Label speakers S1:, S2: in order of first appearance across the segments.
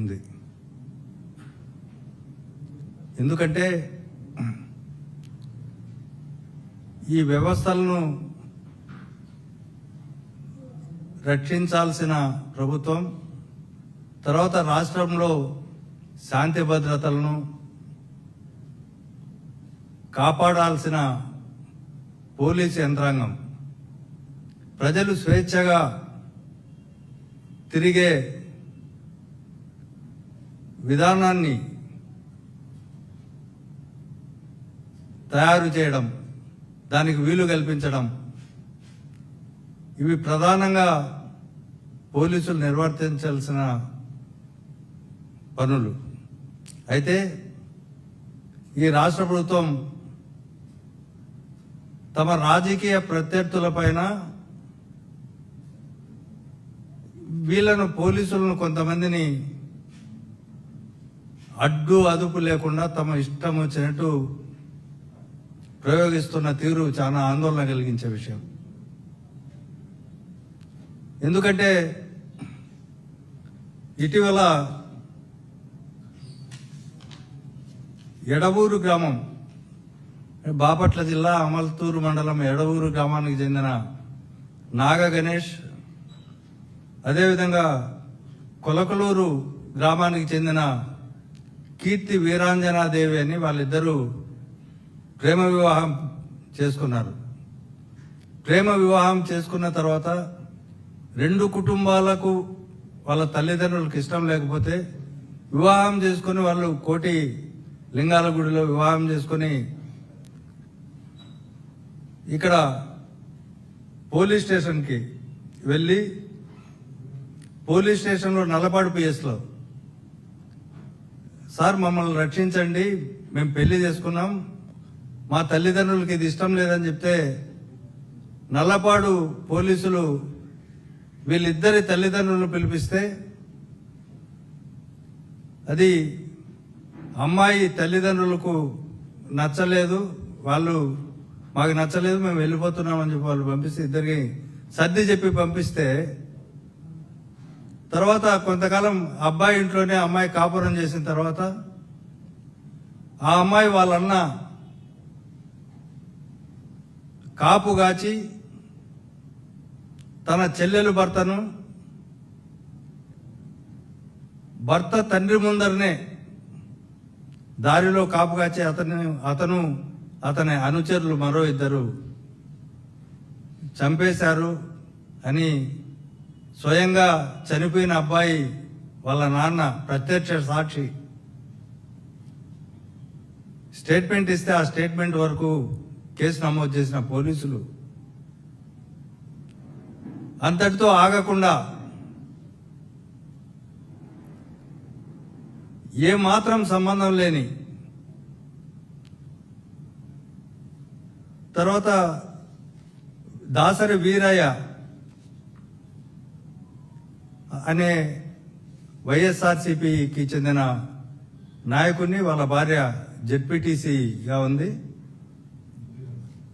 S1: ఉంది. ఎందుకంటే ఈ వ్యవస్థలను రక్షించాల్సిన ప్రభుత్వం తర్వాత రాష్ట్రంలో శాంతి భద్రతలను కాపాడాల్సిన పోలీస్ యంత్రాంగం. ప్రజలు స్వేచ్ఛగా తిరిగే విధానాన్ని తయారు చేయడం దానికి వీలు కల్పించడం ఇవి ప్రధానంగా పోలీసులు నిర్వర్తించాల్సిన పనులు. అయితే ఈ రాష్ట్ర ప్రభుత్వం తమ రాజకీయ ప్రత్యర్థులపైన వీళ్ళను పోలీసులను కొంతమందిని అడ్డు అదుపు లేకుండా తమ ఇష్టం వచ్చినట్టు ప్రయోగిస్తున్న తీరు చాలా ఆందోళన కలిగించే విషయం. ఎందుకంటే ఇటీవల ఎడవూరు గ్రామం బాపట్ల జిల్లా అమల్తూరు మండలం ఎడవూరు గ్రామానికి చెందిన నాగ గణేష్ అదేవిధంగా కొలకలూరు గ్రామానికి చెందిన కీర్తి వీరాంజనాదేవి అని వాళ్ళిద్దరూ ప్రేమ వివాహం చేసుకున్నారు. ప్రేమ వివాహం చేసుకున్న తర్వాత రెండు కుటుంబాలకు వాళ్ళ తల్లిదండ్రులకు ఇష్టం లేకపోతే వివాహం చేసుకుని వాళ్ళు కోటి లింగాల గుడిలో వివాహం చేసుకుని ఇక్కడ పోలీస్ స్టేషన్కి వెళ్ళి పోలీస్ స్టేషన్లో నల్లపాడు పిఎస్లో సార్ మమ్మల్ని రక్షించండి. మేము పెళ్ళి చేసుకున్నాం. మా తల్లిదండ్రులకి ఇది ఇష్టం లేదని చెప్తే నల్లపాడు పోలీసులు వీళ్ళిద్దరి తల్లిదండ్రులను పిలిపిస్తే అది అమ్మాయి తల్లిదండ్రులకు నచ్చలేదు. వాళ్ళు మాకు నచ్చలేదు మేము వెళ్ళిపోతున్నామని చెప్పి వాళ్ళు పంపిస్తే ఇద్దరికి సర్ది చెప్పి పంపిస్తే తర్వాత కొంతకాలం అబ్బాయి ఇంట్లోనే అమ్మాయి కాపురం చేసిన తర్వాత ఆ అమ్మాయి వాళ్ళన్న కాపుగాచి తన చెల్లెలు భర్తను భర్త తండ్రి ముందరనే దారిలో కాపు కాచి అతను అతను అతని అనుచరులు మరో ఇద్దరు చంపేశారు అని స్వయంగా చనిపోయిన అబ్బాయి వాళ్ళ నాన్న ప్రత్యక్ష సాక్షి. స్టేట్మెంట్ ఇస్తే ఆ స్టేట్మెంట్ వరకు కేసు నమోదు చేసిన పోలీసులు. అంతటితో ఆగకుండా ఏ మాత్రం సంబంధం లేని తర్వాత దాసరి వీరయ్య అనే వైఎస్ఆర్సిపికి చెందిన నాయకుడిని వాళ్ళ భార్య జెడ్పీటీసీగా ఉంది.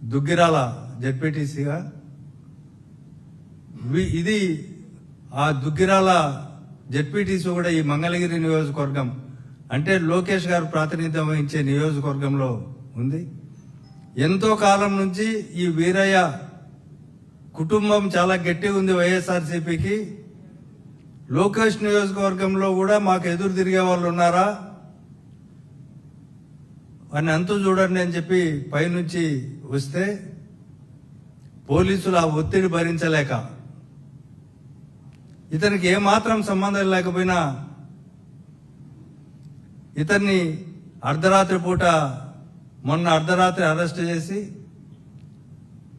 S1: దుగ్గిరాల జెడ్పీటీసీగా. ఇది ఆ దుగ్గిరాల జెడ్పీటీసీ కూడా ఈ మంగళగిరి నియోజకవర్గం అంటే లోకేష్ గారు ప్రాతినిధ్యం వహించే నియోజకవర్గంలో ఉంది. ఎంతో కాలం నుంచి ఈ వీరయ్య కుటుంబం చాలా గట్టిగా ఉంది వైఎస్ఆర్సీపీకి. లోకేష్ నియోజకవర్గంలో కూడా మాకు ఎదురు తిరిగే వాళ్ళు ఉన్నారా? అని అంత చూడండి అని చెప్పి పైనుంచి వస్తే పోలీసులు ఆ ఒత్తిడి భరించలేక ఇతనికి ఏమాత్రం సంబంధం లేకపోయినా ఇతన్ని అర్ధరాత్రి పూట మొన్న అర్ధరాత్రి అరెస్ట్ చేసి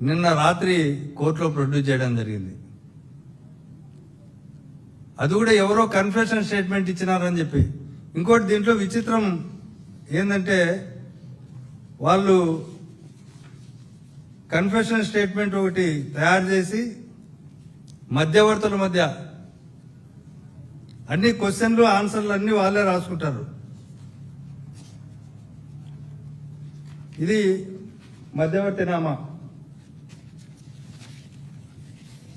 S1: నిన్న రాత్రి కోర్టులో ప్రొడ్యూస్ చేయడం జరిగింది. అది కూడా ఎవరో కన్ఫెషన్ స్టేట్మెంట్ ఇచ్చినారని చెప్పి. ఇంకోటి దీంట్లో విచిత్రం ఏంటంటే వాళ్ళు కన్ఫెషన్ స్టేట్మెంట్ ఒకటి తయారు చేసి మధ్యవర్తుల మధ్య అన్ని క్వశ్చన్లు ఆన్సర్లు అన్ని వాళ్ళే రాసుకుంటారు. ఇది మధ్యవర్తి నామా.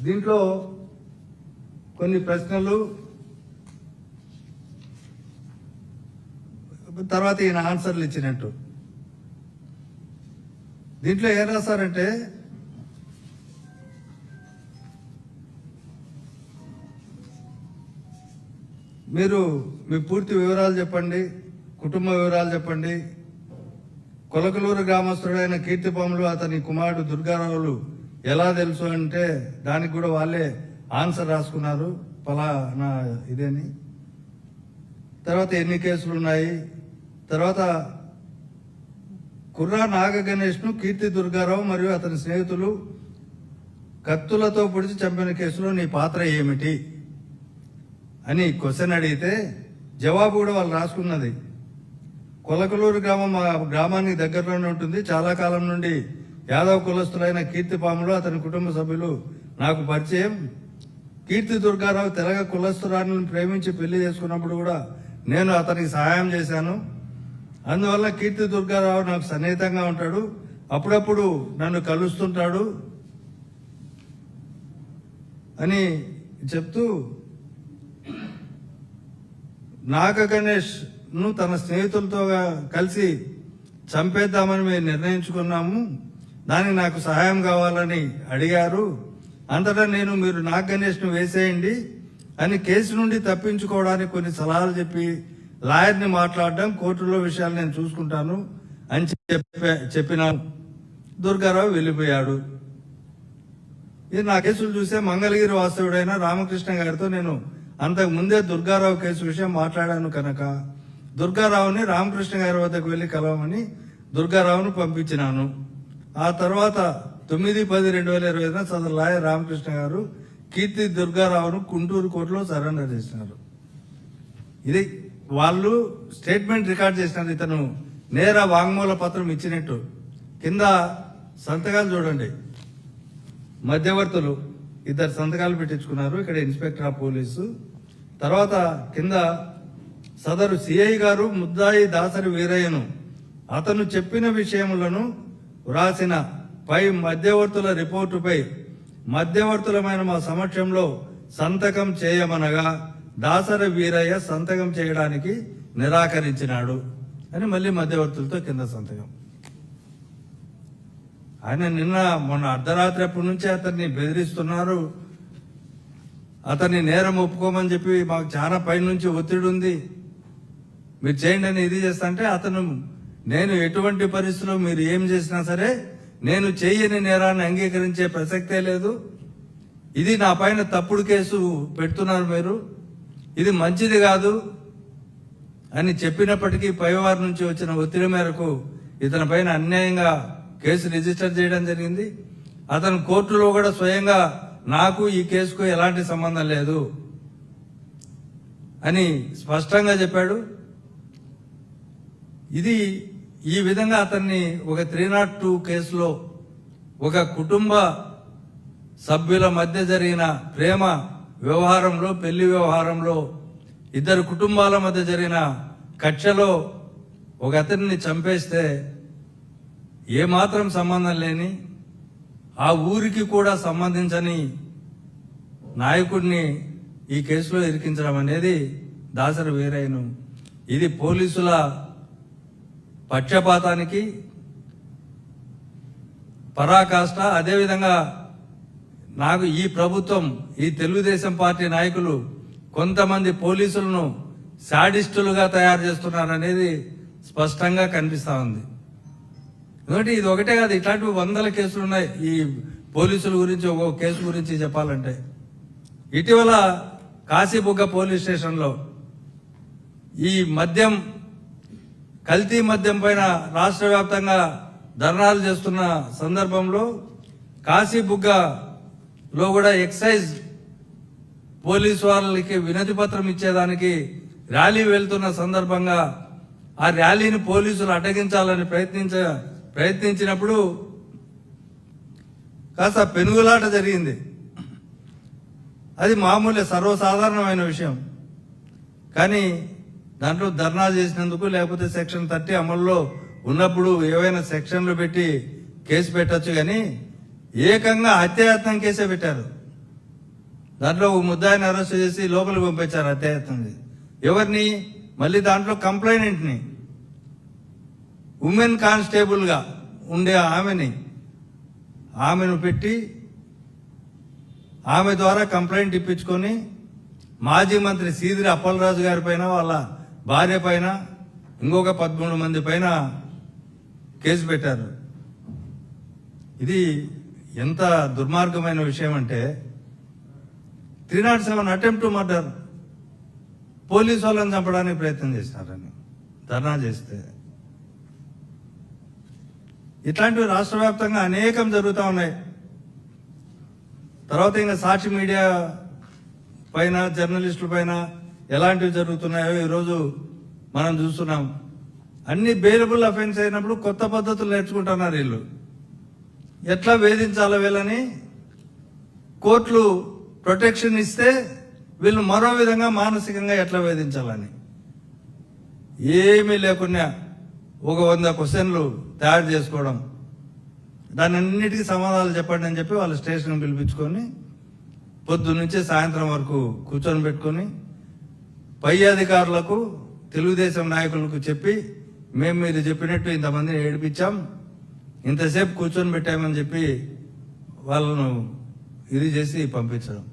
S1: దీంట్లో కొన్ని ప్రశ్నలు. తర్వాత ఈయన ఆన్సర్లు ఇచ్చినట్టు. దీంట్లో ఏం రాస్తారంటే మీరు మీ పూర్తి వివరాలు చెప్పండి కుటుంబ వివరాలు చెప్పండి. కొలకలూరు గ్రామస్తుడైన కీర్తిపాములు అతని కుమారుడు దుర్గారావులు ఎలా తెలుసు అంటే దానికి కూడా వాళ్ళే ఆన్సర్ రాసుకున్నారు. పలానా ఇదేని. తర్వాత ఎన్ని కేసులు ఉన్నాయి తర్వాత కుర్రా నాగ గణేష్ను కీర్తి దుర్గారావు మరియు అతని స్నేహితులు కత్తులతో పొడిచి చంపిన కేసులో నీ పాత్ర ఏమిటి? అని క్వశ్చన్ అడిగితే జవాబు కూడా వాళ్ళు రాసుకున్నది. కొలకలూరు గ్రామం మా గ్రామానికి దగ్గరలోనే ఉంటుంది. చాలా కాలం నుండి యాదవ్ కులస్తులైన కీర్తిపాములు అతని కుటుంబ సభ్యులు నాకు పరిచయం. కీర్తి దుర్గారావు తెలగ కులస్తురాన్ని ప్రేమించి పెళ్ళి చేసుకున్నప్పుడు కూడా నేను అతనికి సహాయం చేశాను. అందువల్ల కీర్తి దుర్గారావు నాకు సన్నిహితంగా ఉంటాడు. అప్పుడప్పుడు నన్ను కలుస్తుంటాడు అని చెప్తూ నాగ గణేష్ను తన స్నేహితులతో కలిసి చంపేద్దామని మేము నిర్ణయించుకున్నాము. దానికి నాకు సహాయం కావాలని అడిగారు. అంతటా నేను మీరు నాగ గణేష్ను వేసేయండి అని కేసు నుండి తప్పించుకోవడానికి కొన్ని సలహాలు చెప్పి లాయర్ని మాట్లాడడం కోర్టులో విషయాలు నేను చూసుకుంటాను అని చెప్పే చెప్పినాను. దుర్గారావు వెళ్ళిపోయాడు. ఇది నా కేసులు చూసే మంగళగిరి వాస్తవుడైన రామకృష్ణ గారితో నేను అంతకు ముందే దుర్గారావు కేసు విషయం మాట్లాడాను కనుక దుర్గారావుని రామకృష్ణ గారి వద్దకు వెళ్ళి కలవమని దుర్గారావును పంపించినాను. ఆ తర్వాత తొమ్మిది పది రెండు వేల ఇరవై ఐదున సదరు లాయర్ రామకృష్ణ గారు కీర్తి దుర్గారావును గుంటూరు కోర్టులో సరెండర్ చేసినారు. ఇది వాళ్ళు స్టేట్మెంట్ రికార్డ్ చేసినారు ఇతను నేర వాంగ్మూల పత్రం ఇచ్చినట్టు. కింద సంతకాలు చూడండి. మధ్యవర్తులు ఇద్దరు సంతకాలు పెట్టించుకున్నారు. ఇక్కడ ఇన్స్పెక్టర్ ఆఫ్ పోలీసు. తర్వాత కింద సదరు సిఐ గారు ముద్దాయి దాసరి వీరయ్యను అతను చెప్పిన విషయములను వ్రాసిన పై మధ్యవర్తుల రిపోర్టుపై మధ్యవర్తులమైన మా సమక్షంలో సంతకం చేయమనగా దాసరి వీరయ్య సంతకం చేయడానికి నిరాకరించినాడు అని మళ్ళీ మధ్యవర్తులతో కింద సంతకం. ఆయన నిన్న మొన్న అర్ధరాత్రి అప్పటి నుంచి అతన్ని బెదిరిస్తున్నారు. అతన్ని నేరం ఒప్పుకోమని చెప్పి మాకు చాలా పైనుంచి ఒత్తిడి ఉంది. మీరు చేయండి అని ఇది చేస్తా అంటే అతను నేను ఎటువంటి పరిస్థితుల్లో మీరు ఏం చేసినా సరే నేను చేయని నేరాన్ని అంగీకరించే ప్రసక్తే లేదు. ఇది నా పైన తప్పుడు కేసు పెడుతున్నారు మీరు. ఇది మంచిది కాదు అని చెప్పినప్పటికీ పైవారి నుంచి వచ్చిన ఒత్తిడి మేరకు ఇతని పైన అన్యాయంగా కేసు రిజిస్టర్ చేయడం జరిగింది. అతను కోర్టులో కూడా స్వయంగా నాకు ఈ కేసుకు ఎలాంటి సంబంధం లేదు అని స్పష్టంగా చెప్పాడు. ఇది ఈ విధంగా అతన్ని ఒక త్రీ నాట్ టూ కేసులో ఒక కుటుంబ సభ్యుల మధ్య జరిగిన ప్రేమ వ్యవహారంలో పెళ్ళి వ్యవహారంలో ఇద్దరు కుటుంబాల మధ్య జరిగిన కక్షలో ఒక అతన్ని చంపేస్తే ఏమాత్రం సంబంధం లేని ఆ ఊరికి కూడా సంబంధించని నాయకుడిని ఈ కేసులో ఇరికించడం అనేది దాసరి వీరయ్యను ఇది పోలీసుల పక్షపాతానికి పరాకాష్ట. అదేవిధంగా నాకు ఈ ప్రభుత్వం ఈ తెలుగుదేశం పార్టీ నాయకులు కొంతమంది పోలీసులను శాడిస్టులుగా తయారు చేస్తున్నారనేది స్పష్టంగా కనిపిస్తూ ఉంది. ఎందుకంటే ఇది ఒకటే కాదు ఇట్లాంటివి వందల కేసులు ఉన్నాయి ఈ పోలీసుల గురించి ఒక కేసు గురించి చెప్పాలంటే. ఇటీవల కాశీబుగ్గ పోలీస్ స్టేషన్లో ఈ మద్యం కల్తీ మద్యం పైన రాష్ట్ర వ్యాప్తంగా ధర్నాలు చేస్తున్న సందర్భంలో కాశీబుగ్గలో కూడా ఎక్సైజ్ పోలీసు వాళ్ళకి వినతి పత్రం ఇచ్చేదానికి ర్యాలీ వెళ్తున్న సందర్భంగా ఆ ర్యాలీని పోలీసులు అటగించాలని ప్రయత్నించ ప్రయత్నించినప్పుడు కాస్త పెనుగులాట జరిగింది. అది మామూలే సర్వసాధారణమైన విషయం. కానీ దాంట్లో ధర్నా చేసినందుకు లేకపోతే సెక్షన్ థర్టీ అమల్లో ఉన్నప్పుడు ఏవైనా సెక్షన్లు పెట్టి కేసు పెట్టచ్చు కానీ ఏకంగా హత్యాయత్నం కేసే పెట్టారు. దాంట్లో ఒక ముద్దాయిని అరెస్ట్ చేసి లోపలికి పంపించారు హత్యాయత్నం ఎవరిని? మళ్ళీ దాంట్లో కంప్లైనెంట్ని ఉమెన్ కానిస్టేబుల్గా ఉండే ఆమెని. ఆమెను పెట్టి ఆమె ద్వారా కంప్లైంట్ ఇప్పించుకొని మాజీ మంత్రి సీదిరి అప్పలరాజు గారి పైన వాళ్ళ భార్య పైన ఇంకొక పదమూడు మంది పైన కేసు పెట్టారు. ఇది ఎంత దుర్మార్గమైన విషయం అంటే three not seven attempt to murder police వాళ్ళని చంపడానికి ప్రయత్నం చేసినారని ధర్నా చేస్తే. ఇట్లాంటివి రాష్ట్ర వ్యాప్తంగా అనేకం జరుగుతూ ఉన్నాయి. తర్వాత ఇంకా సాక్షి మీడియా పైన జర్నలిస్టుల పైన ఎలాంటివి జరుగుతున్నాయో ఈరోజు మనం చూస్తున్నాం. అన్ని బేరబుల్ అఫెన్స్ అయినప్పుడు కొత్త పద్ధతులు నేర్చుకుంటున్నారు వీళ్ళు. ఎట్లా వేధించాలో వీళ్ళని కోర్టులు ప్రొటెక్షన్ ఇస్తే వీళ్ళు మరో విధంగా మానసికంగా ఎట్లా వేధించాలని? ఏమీ లేకుండా ఒక వంద క్వశ్చన్లు తయారు చేసుకోవడం. దాని అన్నిటికీ సమాధానాలు చెప్పండి అని చెప్పి వాళ్ళ స్టేషన్ పిలిపించుకొని పొద్దు నుంచి సాయంత్రం వరకు కూర్చొని పెట్టుకొని పై అధికారులకు తెలుగుదేశం నాయకులకు చెప్పి మేము మీరు చెప్పినట్టు ఇంతమందిని ఏడిపించాం. ఇంతసేపు కూర్చొని పెట్టామని చెప్పి వాళ్ళను ఇది చేసి పంపించడం.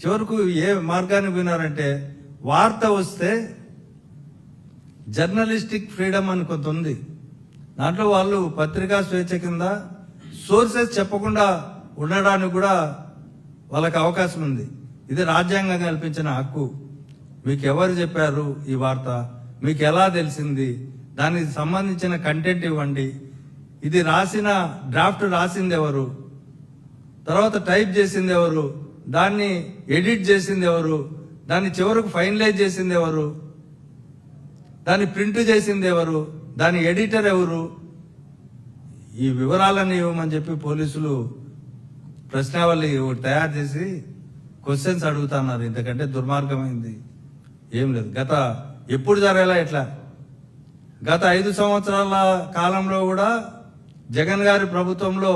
S1: చివరకు ఏ మార్గానికి పోయినారంటే వార్త వస్తే జర్నలిస్టిక్ ఫ్రీడమ్ అని కొంత ఉంది. దాంట్లో వాళ్ళు పత్రికా స్వేచ్ఛ కింద సోర్సెస్ చెప్పకుండా ఉండడానికి కూడా వాళ్ళకి అవకాశం ఉంది. ఇది రాజ్యాంగం కల్పించిన హక్కు. మీకు ఎవరు చెప్పారు ఈ వార్త? మీకు ఎలా తెలిసింది? దానికి సంబంధించిన కంటెంట్ ఇవ్వండి. ఇది రాసిన డ్రాఫ్ట్ రాసింది ఎవరు తర్వాత టైప్ చేసింది ఎవరు దాన్ని ఎడిట్ చేసింది ఎవరు దాన్ని చివరకు ఫైనలైజ్ చేసింది ఎవరు దాన్ని ప్రింట్ చేసింది ఎవరు దాని ఎడిటర్ ఎవరు? ఈ వివరాలని ఇవ్వమని చెప్పి పోలీసులు ప్రశ్నావళి తయారు చేసి క్వశ్చన్స్ అడుగుతున్నారు. ఇంతకంటే దుర్మార్గమైంది. ఏం లేదు. గత ఎప్పుడు జరగాల ఇట్లా గత ఐదు సంవత్సరాల కాలంలో కూడా జగన్ గారి ప్రభుత్వంలో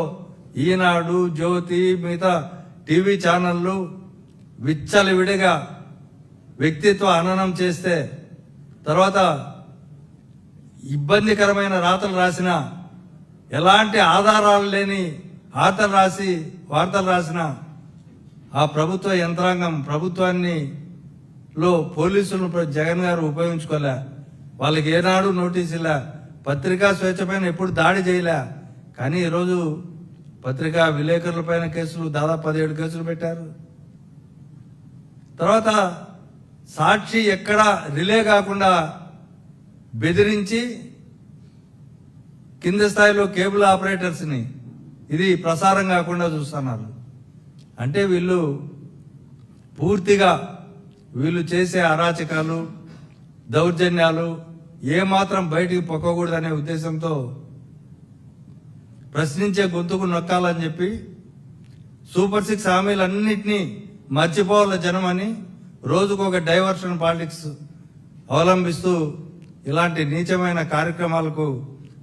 S1: ఈనాడు జ్యోతి మిగతా టీవీ ఛానళ్ళు విచ్చలవిడిగా వ్యక్తిత్వ హననం చేస్తే తర్వాత ఇబ్బందికరమైన రాతలు రాసిన ఎలాంటి ఆధారాలు లేని వార్తలు రాసి వార్తలు రాసిన ఆ ప్రభుత్వ యంత్రాంగం ప్రభుత్వాన్ని లో పోలీసులను జగన్ గారు ఉపయోగించుకోలే. వాళ్ళకి ఏనాడు నోటీస్ ఇలా పత్రికా స్వేచ్ఛ పైన ఎప్పుడు దాడి చేయలే. కానీ ఈరోజు పత్రికా విలేకరులపైన కేసులు దాదాపు పదిహేడు కేసులు పెట్టారు. తర్వాత సాక్షి ఎక్కడ రిలే కాకుండా బెదిరించి కింద స్థాయిలో కేబుల్ ఆపరేటర్స్ని ఇది ప్రసారం కాకుండా చూస్తున్నారు. అంటే వీళ్ళు పూర్తిగా వీళ్ళు చేసే అరాచకాలు దౌర్జన్యాలు ఏమాత్రం బయటికి పొక్కకూడదనే ఉద్దేశంతో ప్రశ్నించే గొంతుకు నొక్కాలని చెప్పి సూపర్ సిక్స్ హామీలన్నింటినీ మర్చిపోవాల జనం అని రోజుకు ఒక డైవర్షన్ పాలిటిక్స్ అవలంబిస్తూ ఇలాంటి నీచమైన కార్యక్రమాలకు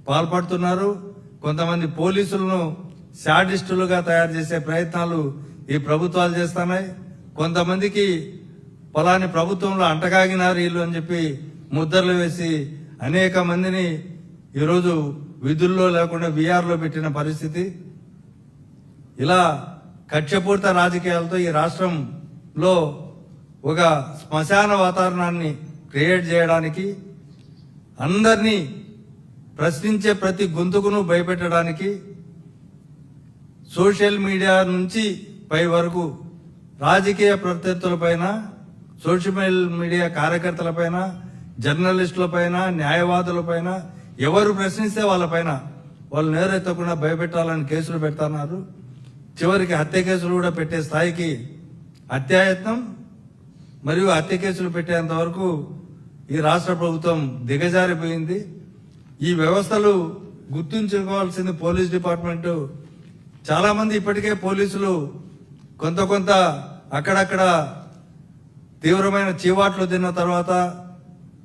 S1: పాల్పడుతున్నారు. కొంతమంది పోలీసులను శాడిస్టులుగా తయారు చేసే ప్రయత్నాలు ఈ ప్రభుత్వాలు చేస్తున్నాయి. కొంతమందికి పొలాన్ని ప్రభుత్వంలో అంటగాగినారు వీళ్ళు అని చెప్పి ముద్రలు వేసి అనేక మందిని ఈరోజు విధుల్లో లేకుండా బీఆర్లో పెట్టిన పరిస్థితి. ఇలా కక్షపూర్త రాజకీయాలతో ఈ రాష్ట్రంలో ఒక శ్మశాన వాతావరణాన్ని క్రియేట్ చేయడానికి అందరినీ ప్రశ్నించే ప్రతి గొంతుకును భయపెట్టడానికి సోషల్ మీడియా నుంచి పై వరకు రాజకీయ ప్రత్యర్థులపైన సోషల్ మీడియా కార్యకర్తలపైన జర్నలిస్టులపైన న్యాయవాదులపైన ఎవరు ప్రశ్నిస్తే వాళ్ళపైన వాళ్ళు నేరెత్తకుండా భయపెట్టాలని కేసులు పెడతారు చివరికి హత్య కేసులు కూడా పెట్టే స్థాయికి హత్యాయత్నం మరియు హత్య కేసులు పెట్టేంత వరకు ఈ రాష్ట్ర ప్రభుత్వం దిగజారిపోయింది. ఈ వ్యవస్థలు గుర్తుంచుకోవాల్సింది పోలీస్ డిపార్ట్మెంట్. చాలామంది ఇప్పటికే పోలీసులు కొంత కొంత అక్కడక్కడ తీవ్రమైన చీవాట్లు తిన్న తర్వాత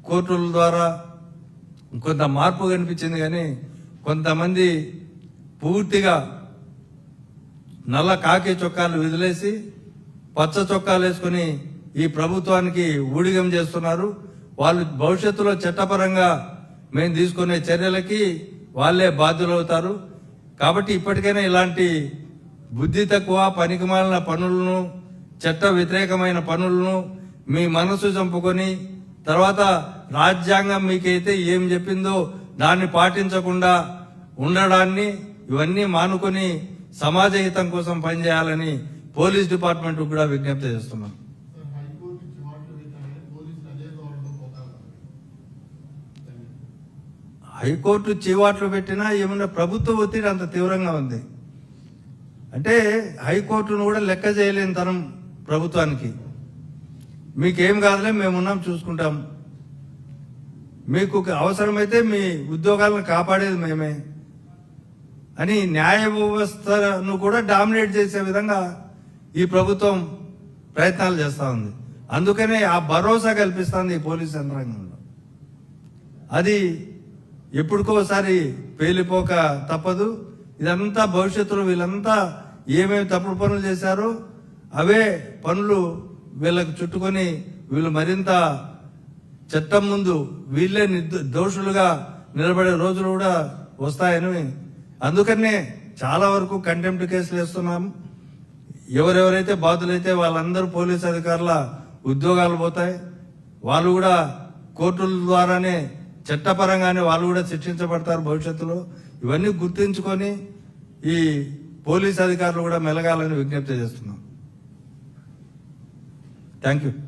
S1: కోర్టుల ద్వారా కొంత మార్పు కనిపించింది కానీ కొంతమంది పూర్తిగా నల్ల కాకి చొక్కాలు విదిలేసి పచ్చ చొక్కాలు వేసుకుని ఈ ప్రభుత్వానికి ఊడిగం చేస్తున్నారు. వాళ్ళు భవిష్యత్తులో చట్టపరంగా మేము తీసుకునే చర్యలకి వాళ్ళే బాధ్యులవుతారు. కాబట్టి ఇప్పటికైనా ఇలాంటి బుద్ధి తక్కువ పనికిమాలిన పనులను చట్ట వ్యతిరేకమైన పనులను మీ మనసు చంపుకొని తర్వాత రాజ్యాంగం మీకైతే ఏం చెప్పిందో దాన్ని పాటించకుండా ఉండడాన్ని ఇవన్నీ మానుకొని సమాజ హితం కోసం పనిచేయాలని పోలీస్ డిపార్ట్మెంట్ కూడా విజ్ఞప్తి చేస్తున్నాం.
S2: హైకోర్టు చీవాట్లు
S1: పెట్టినా ఏమన్నా ప్రభుత్వ ఒత్తిడి అంత తీవ్రంగా ఉంది. అంటే హైకోర్టును కూడా లెక్క చేయలేని తనం ప్రభుత్వానికి. మీకేం కాదులే మేమున్నాం చూసుకుంటాం. మీకు అవసరమైతే మీ ఉద్యోగాలను కాపాడేది మేమే. అని న్యాయ వ్యవస్థను కూడా డామినేట్ చేసే విధంగా ఈ ప్రభుత్వం ప్రయత్నాలు చేస్తూ ఉంది. అందుకనే ఆ భరోసా కల్పిస్తుంది ఈ పోలీస్ యంత్రాంగంలో. అది ఎప్పటికోసారి పేలిపోక తప్పదు. ఇదంతా భవిష్యత్తులో వీళ్ళంతా ఏమేమి తప్పుడు పనులు చేశారో అవే పనులు వీళ్ళకు చుట్టుకొని వీళ్ళు మరింత చట్టం ముందు వీళ్ళే దోషులుగా నిలబడే రోజులు కూడా వస్తాయని అందుకనే చాలా వరకు కంటెంప్ట్ కేసులు వేస్తున్నాం. ఎవరెవరైతే బాధులైతే వాళ్ళందరూ పోలీస్ అధికారుల ఉద్యోగాలు పోతాయి. వాళ్ళు కూడా కోర్టుల ద్వారానే చట్టపరంగానే వాళ్ళు కూడా శిక్షించబడతారు భవిష్యత్తులో. ఇవన్నీ గుర్తించుకొని ఈ పోలీస్ అధికారులు కూడా మెలగాలని విజ్ఞప్తి చేస్తున్నాం. Thank you.